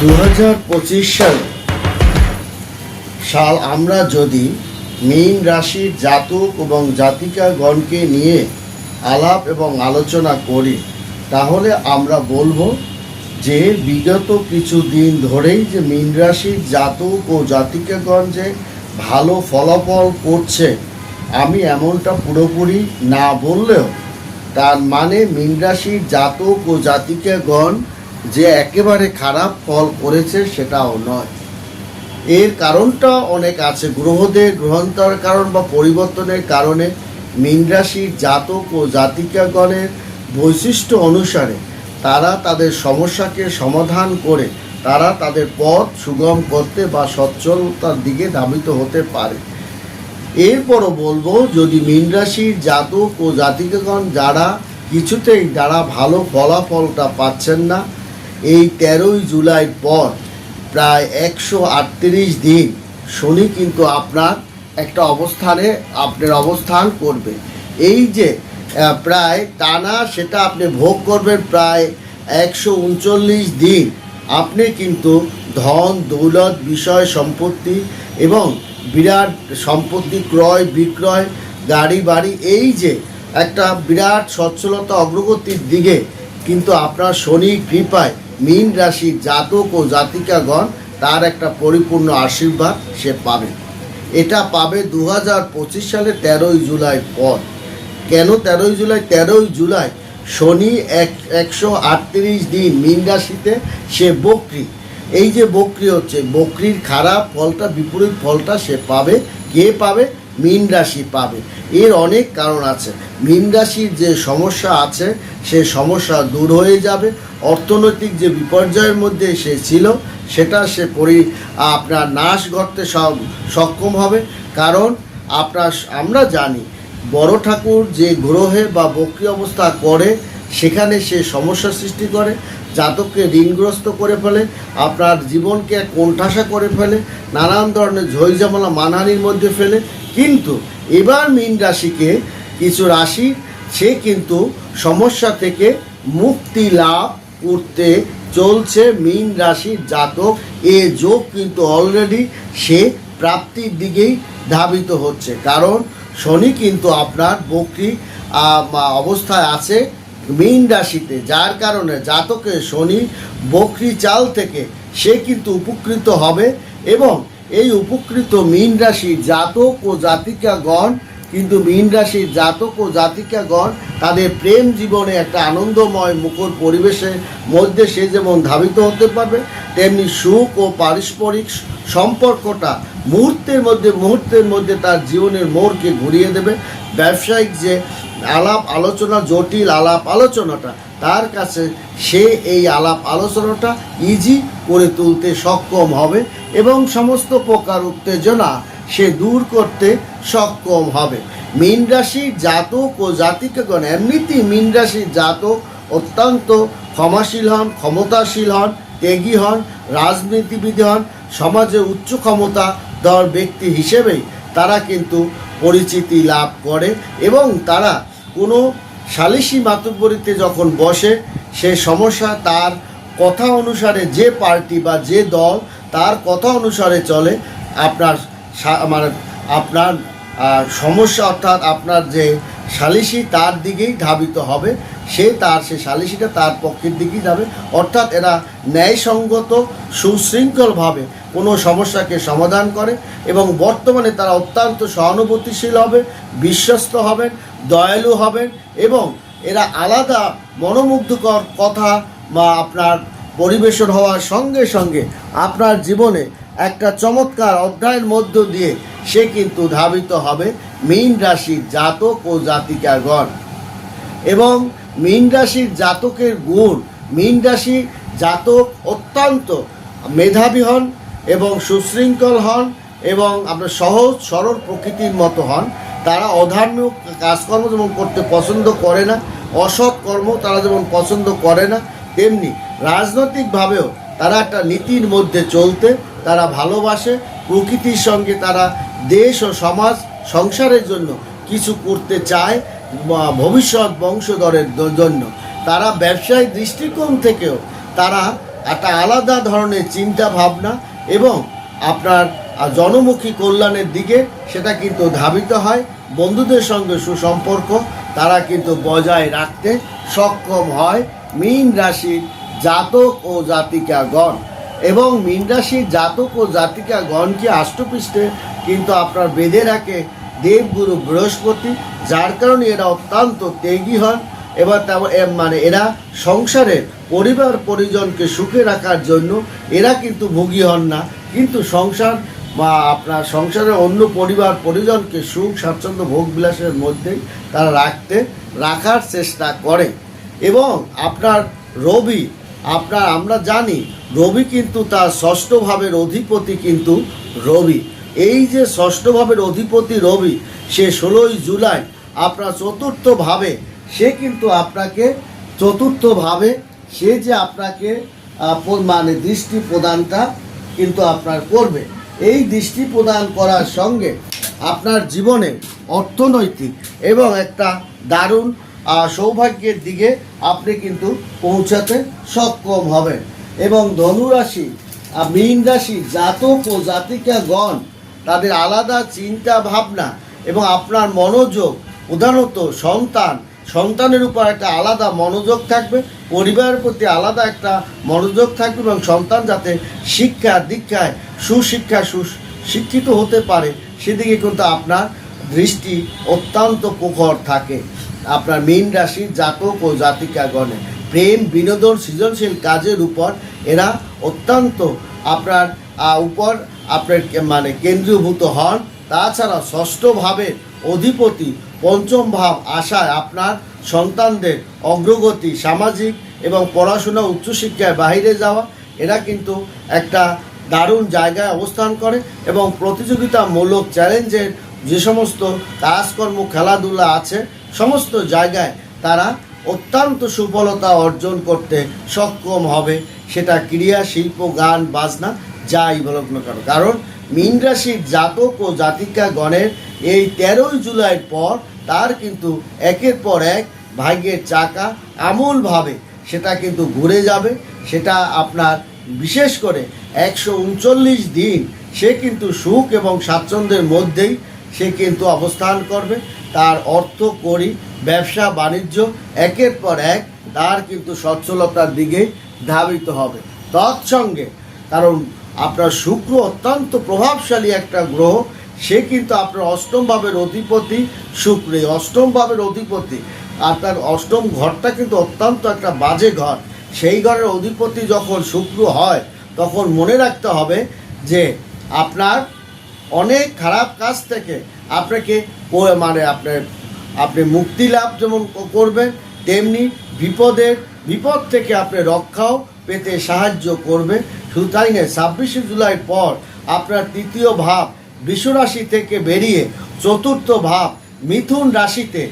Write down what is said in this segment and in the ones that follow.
দু পঁচিশ সাল সাল আমরা যদি মীন রাশির জাতক এবং জাতিকাগণকে নিয়ে আলাপ এবং আলোচনা করি, তাহলে আমরা বলব যে বিগত কিছু দিন ধরেই যে মীন রাশির জাতক ও জাতিকাগণ যে ভালো ফলাফল করছে, আমি এমনটা পুরোপুরি না বললেও তার মানে মীন রাশির জাতক ও জাতিকাগণ যে একেবারে খারাপ ফল করেছে সেটাও নয়। এর কারণটা অনেক আছে। গ্রহদের গ্রহান্তর কারণ বা পরিবর্তনের কারণে মীন রাশির জাতক ও জাতিকাগণের বৈশিষ্ট্য অনুসারে তারা তাদের সমস্যাকে সমাধান করে, তারা তাদের পথ সুগম করতে বা সচ্ছলতার দিকে ধাবিত হতে পারে। এরপরও বলব, যদি মীন রাশির জাতক ও জাতিকাগণ যারা কিছুতেই যারা ভালো ফলাফলটা পাচ্ছেন না এই তেরোই জুলাইয়ের পর প্রায় একশো আটত্রিশ দিন শনি কিন্তু আপনার একটা অবস্থানে, আপনার অবস্থান করবে। এই যে প্রায় টানা সেটা আপনি ভোগ করবেন প্রায় একশো উনচল্লিশ দিন। আপনি কিন্তু ধন, দৌলত, বিষয়, সম্পত্তি এবং বিরাট সম্পত্তি, ক্রয়, বিক্রয়, গাড়ি, বাড়ি, এই যে একটা বিরাট সচ্ছলতা, অগ্রগতির দিকে কিন্তু আপনার শনি কৃপায় মীন রাশির জাতক ও জাতিকাগণ তার একটা পরিপূর্ণ আশীর্বাদ সে পাবে। এটা পাবে দু হাজার পঁচিশ সালে তেরোই জুলাই পর। কেন তেরোই জুলাই? তেরোই জুলাই শনি এক একশো আটত্রিশ দিন মীন রাশিতে সে বকরি। এই যে বকরি হচ্ছে, বকরির খারাপ ফলটা, বিপরীত ফলটা সে পাবে। কে পাবে? মীন রাশি পাবে। এর অনেক কারণ আছে। মীন রাশির যে সমস্যা আছে, সে সমস্যা দূর হয়ে যাবে। অর্থনৈতিক যে বিপর্যয়ের মধ্যে সে ছিল, সেটা সে পরি, আপনার নাশ সব- সক্ষম হবে। কারণ আপনার, আমরা জানি, বড় ঠাকুর যে গ্রহে বা বক্রি অবস্থা করে, সেখানে সে সমস্যা সৃষ্টি করে, জাতককে ঋণগ্রস্ত করে ফেলে, আপনার জীবনকে কোণঠাসা করে ফেলে, নানান ধরনের ঝইঝামেলা মানহানির মধ্যে ফেলে কিন্তু এবার মীন রাশিকে কিছু রাশি, সে কিন্তু সমস্যা থেকে মুক্তি লাভ করতে চলছে মীন রাশির জাতক। এ যোগ কিন্তু অলরেডি সে প্রাপ্তির দিকেই ধাবিত হচ্ছে। কারণ শনি কিন্তু আপনার বকরি অবস্থায় আছে মীন রাশিতে। যার কারণে জাতকে শনি বকরি চাল থেকে সে কিন্তু উপকৃত হবে এবং এই উপকৃত মীন রাশির জাতক ও জাতিকাগণ, কিন্তু মীন রাশির জাতক ও জাতিকাগণ, তাদের প্রেম জীবনে একটা আনন্দময় মুখর পরিবেশের মধ্যে সে যেমন ধাবিত হতে পারবে, তেমনি সুখ ও পারস্পরিক সম্পর্কটা মুহূর্তের মধ্যে মুহূর্তের মধ্যে তার জীবনের মোড়কে ঘুরিয়ে দেবে। ব্যবসায়িক যে আলাপ আলোচনা, জটিল আলাপ আলোচনাটা, তার কাছে সে এই আলাপ আলোচনাটা ইজি করে তুলতে সক্ষম হবে এবং সমস্ত প্রকার উত্তেজনা সে দূর করতে সক্ষম হবে। মীন রাশির জাতক ও জাতিকাগণ, এমনিতেই মীন রাশির জাতক অত্যন্ত ক্ষমাশীল হন, ক্ষমতাশীল হন, ত্যাগী হন, রাজনীতিবিদ হন, সমাজে উচ্চ ক্ষমতা দর ব্যক্তি হিসেবেই তারা কিন্তু পরিচিতি লাভ করে এবং তারা কোনো সালিসি মাতব্বরিতে যখন বসে, সে সমস্যা তার কথা অনুসারে যে পার্টি বা যে দল তার কথা অনুসারে চলে। আপনার মানে আপনার সমস্যা অর্থাৎ আপনার যে সালিসি তার দিকেই ধাবিত হবে। সে তার, সে সালিসিটা তার পক্ষের দিকেই যাবে। অর্থাৎ এরা ন্যায়সঙ্গত, সুশৃঙ্খলভাবে কোনো সমস্যাকে সমাধান করে এবং বর্তমানে তারা অত্যন্ত সহানুভূতিশীল হবে, বিশ্বস্ত হবেন, দয়ালু হবেন এবং এরা আলাদা মনোমুগ্ধকর কথা বা আপনার পরিবেশন হওয়ার সঙ্গে সঙ্গে আপনার জীবনে একটা চমৎকার অধ্যায়ের মধ্য দিয়ে সে কিন্তু ধাবিত হবে। মীন রাশির জাতক ও জাতিকাগণ। এবং মীন রাশির জাতকের গুণ, মীন রাশির জাতক অত্যন্ত মেধাবী হন এবং সুশৃঙ্খল হন এবং আপনার সহজ, সরল প্রকৃতির মতো হন। তারা অধার্মিক কাজকর্ম যেমন করতে পছন্দ করে না, অসৎ কর্ম তারা যেমন পছন্দ করে না, তেমনি রাজনৈতিকভাবেও তারা একটা নীতির মধ্যে চলতে, তারা ভালোবাসে। প্রকৃতির সঙ্গে তারা দেশ ও সমাজ সংসারের জন্য কিছু করতে চায় ভবিষ্যৎ বংশধরের জন্য। তারা ব্যবসায়িক দৃষ্টিকোণ থেকেও তারা একটা আলাদা ধরনের চিন্তা ভাবনা এবং আপনার জনমুখী কল্যাণের দিকে সেটা কিন্তু ধাবিত হয়। বন্ধুদের সঙ্গে সুসম্পর্ক তারা কিন্তু বজায় রাখতে সক্ষম হয়। মীন রাশির জাতক ও জাতিকাগণ এবং মীন রাশির জাতক ও জাতিকাগণকে আষ্টপৃষ্ঠে কিন্তু আপনার বেঁধে রাখে দেবগুরু বৃহস্পতি, যার কারণে এরা অত্যন্ত তেগী হন এবার তেমন মানে এরা সংসারের পরিবার পরিজনকে সুখে রাখার জন্য এরা কিন্তু ভোগী হন না। কিন্তু সংসার বা আপনার সংসারের অন্য পরিবার পরিজনকে সুখ, স্বাচ্ছন্দ্য ভোগ বিলাসের মধ্যেই তারা রাখতে, রাখার চেষ্টা করে। এবং আপনার রবি, আপনার আমরা জানি, রবি কিন্তু তার ষষ্ঠ ভাবের অধিপতি কিন্তু রবি। এই যে ষষ্ঠ ভাবের অধিপতি রবি, সে ষোলোই জুলাই আপনার চতুর্থ ভাবে সে কিন্তু আপনাকে চতুর্থ ভাবে সে যে আপনাকে মানে দৃষ্টি প্রদানটা কিন্তু আপনার করবে। এই দৃষ্টি প্রদান করার সঙ্গে আপনার জীবনে অর্থনৈতিক এবং একটা দারুণ সৌভাগ্যের দিকে আপনি কিন্তু পৌঁছাতে সক্ষম হবেন। এবং ধনুরাশি মীন রাশি, জাতক ও জাতিকাগণ তাদের আলাদা চিন্তা ভাবনা এবং আপনার মনোযোগ। প্রধানত সন্তান, সন্তানের উপর একটা আলাদা মনোযোগ থাকবে, পরিবারের প্রতি আলাদা একটা মনোযোগ থাকবে এবং সন্তান যাতে শিক্ষা দীক্ষায় সুশিক্ষা সু শিক্ষিত হতে পারে, সেদিকে কিন্তু আপনার দৃষ্টি অত্যন্ত প্রখর থাকে। আপনার মীন রাশির জাতক ও জাতিকাগণে। প্রেম, বিনোদন, সৃজনশীল কাজের উপর এরা অত্যন্ত আপনার উপর আপনার মানে কেন্দ্রীভূত হন। তাছাড়া ষষ্ঠ ভাবের অধিপতি পঞ্চম ভাব আশায় আপনার সন্তানদের অগ্রগতি, সামাজিক এবং পড়াশোনা, উচ্চশিক্ষায় বাইরে যাওয়া, এরা কিন্তু একটা দারুণ জায়গায় অবস্থান করে এবং প্রতিযোগিতামূলক চ্যালেঞ্জের যে সমস্ত কাজকর্ম, খেলাধুলা আছে, সমস্ত জায়গায় তারা অত্যন্ত সুফলতা অর্জন করতে সক্ষম হবে। সেটা ক্রিয়া শিল্প, গান, বাজনা যাই বলুক না কেন। কারণ মীন রাশির জাতক ও জাতিকা গণের এই তেরোই জুলাইয়ের পর তার কিন্তু একের পর এক ভাগ্যের চাকা আমূলভাবে সেটা কিন্তু ঘুরে যাবে। সেটা আপনার বিশেষ করে একশো উনচল্লিশ দিন সে কিন্তু সুখ এবং স্বাচ্ছন্দ্যের মধ্যেই সে কিন্তু অবস্থান করবে। তার অর্থ করি, ব্যবসা, বাণিজ্য, একের পর এক তার কিন্তু সচ্ছলতার দিকে ধাবিত হবে। তৎসঙ্গে, কারণ আপনার শুক্র অত্যন্ত প্রভাবশালী একটা গ্রহ, সে কিন্তু আপনার অষ্টম ভাবের অধিপতি শুক্র। এই অষ্টম ভাবের অধিপতি আপনার অষ্টম ঘরটা কিন্তু অত্যন্ত একটা বাজে ঘর। সেই ঘরের অধিপতি যখন শুক্র হয়, তখন মনে রাখতে হবে যে আপনার অনেক খারাপ কাজ থেকে আপনাকে মানে আপনার আপনি মুক্তি লাভ যেমন করবেন, তেমনি বিপদের, বিপদ থেকে আপনি রক্ষাও পেতে সাহায্য করবে। নয় ছাব্বিশে জুলাই পর আপনার তৃতীয় ভাব বিশ্বরাশি থেকে বেরিয়ে চতুর্থ ভাব মিথুন রাশিতে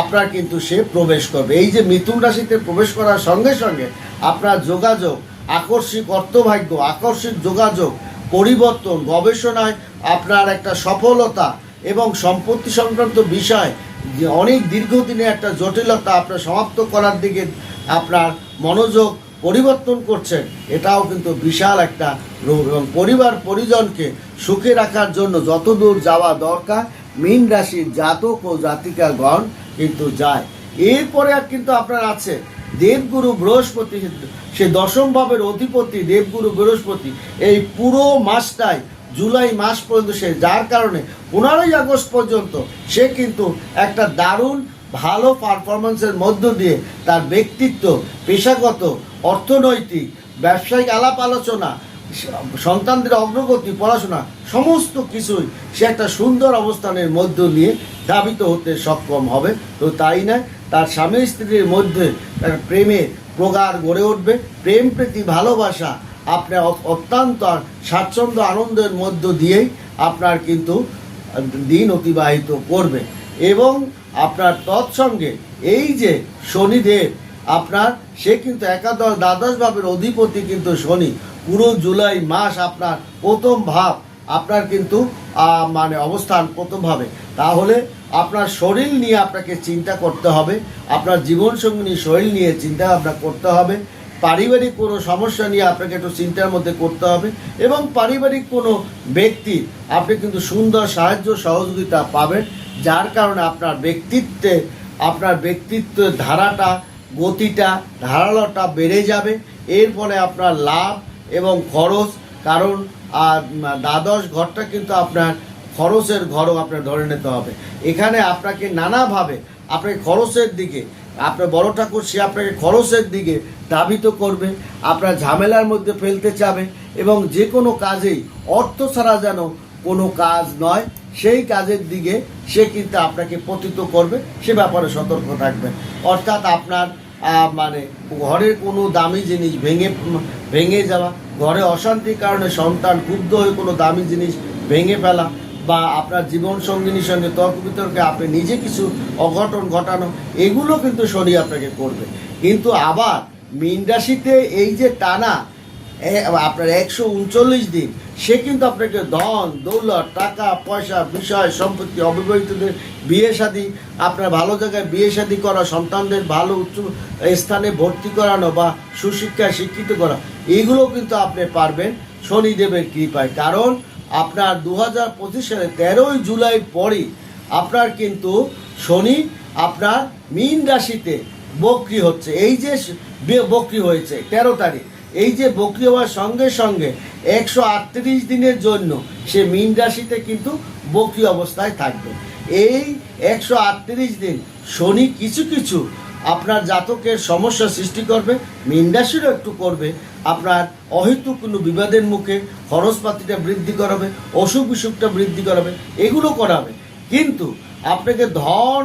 আপনার কিন্তু সে প্রবেশ করবে। এই যে মিথুন রাশিতে প্রবেশ করার সঙ্গে সঙ্গে আপনার যোগাযোগ, আকস্মিক অর্থভাগ্য, আকস্মিক যোগাযোগ, পরিবর্তন, গবেষণায় আপনার একটা সফলতা এবং সম্পত্তি সংক্রান্ত বিষয় অনেক দীর্ঘদিনে একটা জটিলতা আপনার সমাপ্ত করার দিকে আপনার মনোযোগ পরিবর্তন করছেন, এটাও কিন্তু বিশাল একটা রোগ এবং পরিবার পরিজনকে সুখে রাখার জন্য যতদূর যাওয়া দরকার, মীন রাশির জাতক ও জাতিকাগণ কিন্তু যায়। এরপরে কিন্তু আপনার আছে, দেবগুরু বৃহস্পতি, সে দশম ভাবের অধিপতি দেবগুরু বৃহস্পতি, এই পুরো মাসটায় জুলাই মাস পর্যন্ত সে, যার কারণে পনেরোই আগস্ট পর্যন্ত সে কিন্তু একটা দারুণ ভালো পারফরমেন্সের মধ্য দিয়ে তার ব্যক্তিত্ব, পেশাগত অর্থনৈতিক, ব্যবসায়িক আলাপ আলোচনা, সন্তানদের অগ্রগতি, পড়াশোনা, সমস্ত কিছুই সে একটা সুন্দর অবস্থানের মধ্য নিয়ে ধাবিত হতে সক্ষম হবে। তো তাই নয়, তার স্বামী স্ত্রীর মধ্যে তার প্রেমের প্রগাঢ় গড়ে উঠবে। প্রেম প্রীতি ভালোবাসা আপনার অত্যন্ত স্বাচ্ছন্দ্য আনন্দের মধ্য দিয়েই আপনার কিন্তু দিন অতিবাহিত করবে। এবং আপনার তৎসঙ্গে এই যে শনিদেব আপনার, সে কিন্তু একাদশ, দ্বাদশ ভাবের অধিপতি কিন্তু শনি। পুরো জুলাই মাস আপনার প্রথম ভাব, আপনার কিন্তু মানে অবস্থান প্রথমভাবে তাহলে আপনার শরীর নিয়ে আপনাকে চিন্তা করতে হবে, আপনার জীবনসঙ্গিনী শরীর নিয়ে চিন্তা ভাবনা করতে হবে, পারিবারিক কোনো সমস্যা নিয়ে আপনাকে একটু চিন্তার মধ্যে করতে হবে, এবং পারিবারিক কোনো ব্যক্তি, আপনি কিন্তু সুন্দর সাহায্য সহযোগিতা পাবেন, যার কারণে আপনার ব্যক্তিত্বে, আপনার ব্যক্তিত্বের ধারাটা গতিটা, ধারালোটা বেড়ে যাবে। এর ফলে আপনার লাভ এবং খরচ, কারণ দ্বাদশ ঘরটা কিন্তু আপনার খরচের ঘরও আপনার ধরে নিতে হবে। এখানে আপনাকে নানাভাবে আপনাকে খরচের দিকে, আপনার বড় ঠাকুর সে আপনাকে খরচের দিকে ধাবিত করবে, আপনার ঝামেলার মধ্যে ফেলতে চাবে এবং যে কোনো কাজেই অর্থ ছাড়া যেন কোনো কাজ নয়। সেই কাজের দিকে সে কিন্তু আপনাকে পতিত করবে, সে ব্যাপারে সতর্ক থাকবেন অর্থাৎ আপনার মানে ঘরের কোনো দামি জিনিস ভেঙে ভেঙে যাওয়া, ঘরে অশান্তির কারণে সন্তান ক্ষুব্ধ হয়ে কোনো দামি জিনিস ভেঙে ফেলা বা আপনার জীবন সঙ্গিনীর সঙ্গে তর্ক বিতর্কে আপনি নিজে কিছু অঘটন ঘটানো, এগুলো কিন্তু শনি আপনাকে করবে। কিন্তু আবার মীন রাশিতে এই যে টানা আপনার একশো উনচল্লিশ দিন, সে কিন্তু আপনাকে ধন, দৌলত, টাকা, পয়সা, বিষয়, সম্পত্তি, অবিবাহিতদের বিয়ে শাদী আপনার ভালো জায়গায় বিয়ে শাদী করা, সন্তানদের ভালো উচ্চ স্থানে ভর্তি করানো বা সুশিক্ষায় শিক্ষিত করা, এগুলো কিন্তু আপনি পারবেন শনিদেবের কৃপায়। কারণ আপনার দু হাজার পঁচিশ সালে তেরোই জুলাই পরেই আপনার কিন্তু শনি আপনার মীন রাশিতে বক্রি হচ্ছে। এই যে বক্রি হয়েছে, তেরো তারিখ এই যে বক্রি হওয়ার সঙ্গে সঙ্গে একশো আটত্রিশ দিনের জন্য সে মীন রাশিতে কিন্তু বক্রি অবস্থায় থাকবে। এই একশো আটত্রিশ দিন শনি কিছু কিছু আপনার জাতকের সমস্যা সৃষ্টি করবে, মীন রাশিরও একটু করবে, আপনার অহেতুক কোনো বিবাদের মুখে খরচপাতিটা বৃদ্ধি করাবে, অসুখ বিসুখটা বৃদ্ধি করাবে, এগুলো করাবে। কিন্তু আপনাকে ধন,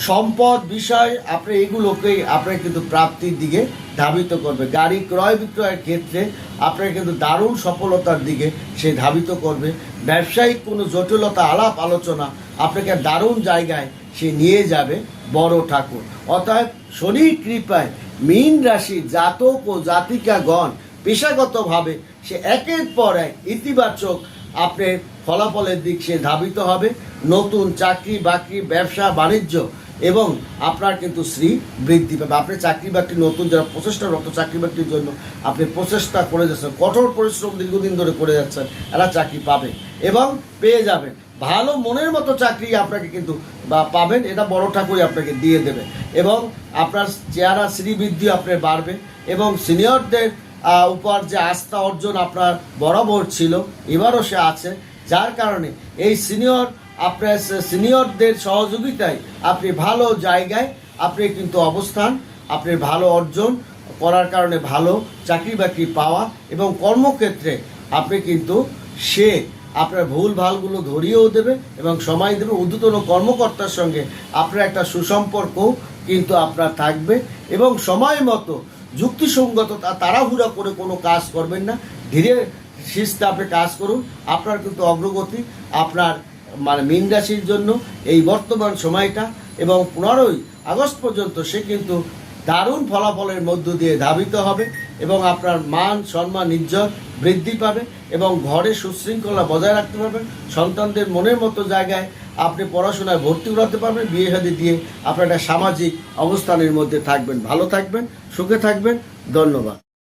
সম্পদ বিষয় আপনি এগুলোকেই আপনার কিন্তু প্রাপ্তির দিকে ধাবিত করবে। গাড়ি ক্রয় বিক্রয়ের ক্ষেত্রে আপনার কিন্তু দারুণ সফলতার দিকে সে ধাবিত করবে। ব্যবসায়িক কোনো জটিলতা, আলাপ, আলোচনা আপনাকে দারুণ জায়গায় সে নিয়ে যাবে বড় ঠাকুর। অতএব শনির কৃপায় মীন রাশি জাতক ও জাতিকাগণ পেশাগতভাবে সে একের পর এক ইতিবাচক আপনার ফলাফলের দিক সে ধাবিত হবে। নতুন চাকরি বাকরি ব্যবসা বাণিজ্য এবং আপনার কিন্তু শ্রী বৃদ্ধি পাবে। আপনি চাকরি বাকরি নতুন যারা প্রচেষ্টারত চাকরি বাকরির জন্য, আপনি প্রচেষ্টা করে যাচ্ছেন, কঠোর পরিশ্রম দীর্ঘদিন ধরে করে যাচ্ছেন, এরা চাকরি পাবে এবং পেয়ে যাবেন। ভালো মনের মতো চাকরি আপনাকে কিন্তু, বা পাবেন, এটা বড় ঠাকুরই আপনাকে দিয়ে দেবে। এবং আপনার চেহারা শ্রীবৃদ্ধি আপনার বাড়বে এবং সিনিয়রদের উপর যে আস্থা অর্জন আপনার বরাবর ছিল, এবারও সে আছে। যার কারণে এই সিনিয়র আপনার সিনিয়রদের সহযোগিতায় আপনি ভালো জায়গায় আপনি কিন্তু অবস্থান, আপনি ভালো অর্জন করার কারণে ভালো চাকরি বাকরি পাওয়া এবং কর্মক্ষেত্রে আপনি কিন্তু সে আপনার ভুল ভালগুলো ধরিয়েও দেবে এবং সময় দেবে ঊর্ধ্বতন কর্মকর্তার সঙ্গে আপনার একটা সুসম্পর্ক কিন্তু আপনার থাকবে এবং সময় মতো যুক্তিসঙ্গত তাড়াহুড়া করে কোনো কাজ করবেন না। ধীরে শিস্তে আপনি কাজ করুন, আপনার কিন্তু অগ্রগতি, আপনার মানে মীন রাশির জন্য এই বর্তমান সময়টা এবং পনেরোই আগস্ট পর্যন্ত সে কিন্তু দারুণ ফলাফলের মধ্য দিয়ে ধাবিত হবে এবং আপনার মান, সম্মান, ইজ্জত বৃদ্ধি পাবে এবং ঘরে সুশৃঙ্খলা বজায় রাখতে পারবেন। সন্তানদের মনের মতো জায়গায় আপনি পড়াশোনায় ভর্তি করাতে পারবেন। বিয়ে শাদী দিয়ে আপনার একটা সামাজিক অবস্থানের মধ্যে থাকবেন। ভালো থাকবেন, সুখে থাকবেন। ধন্যবাদ।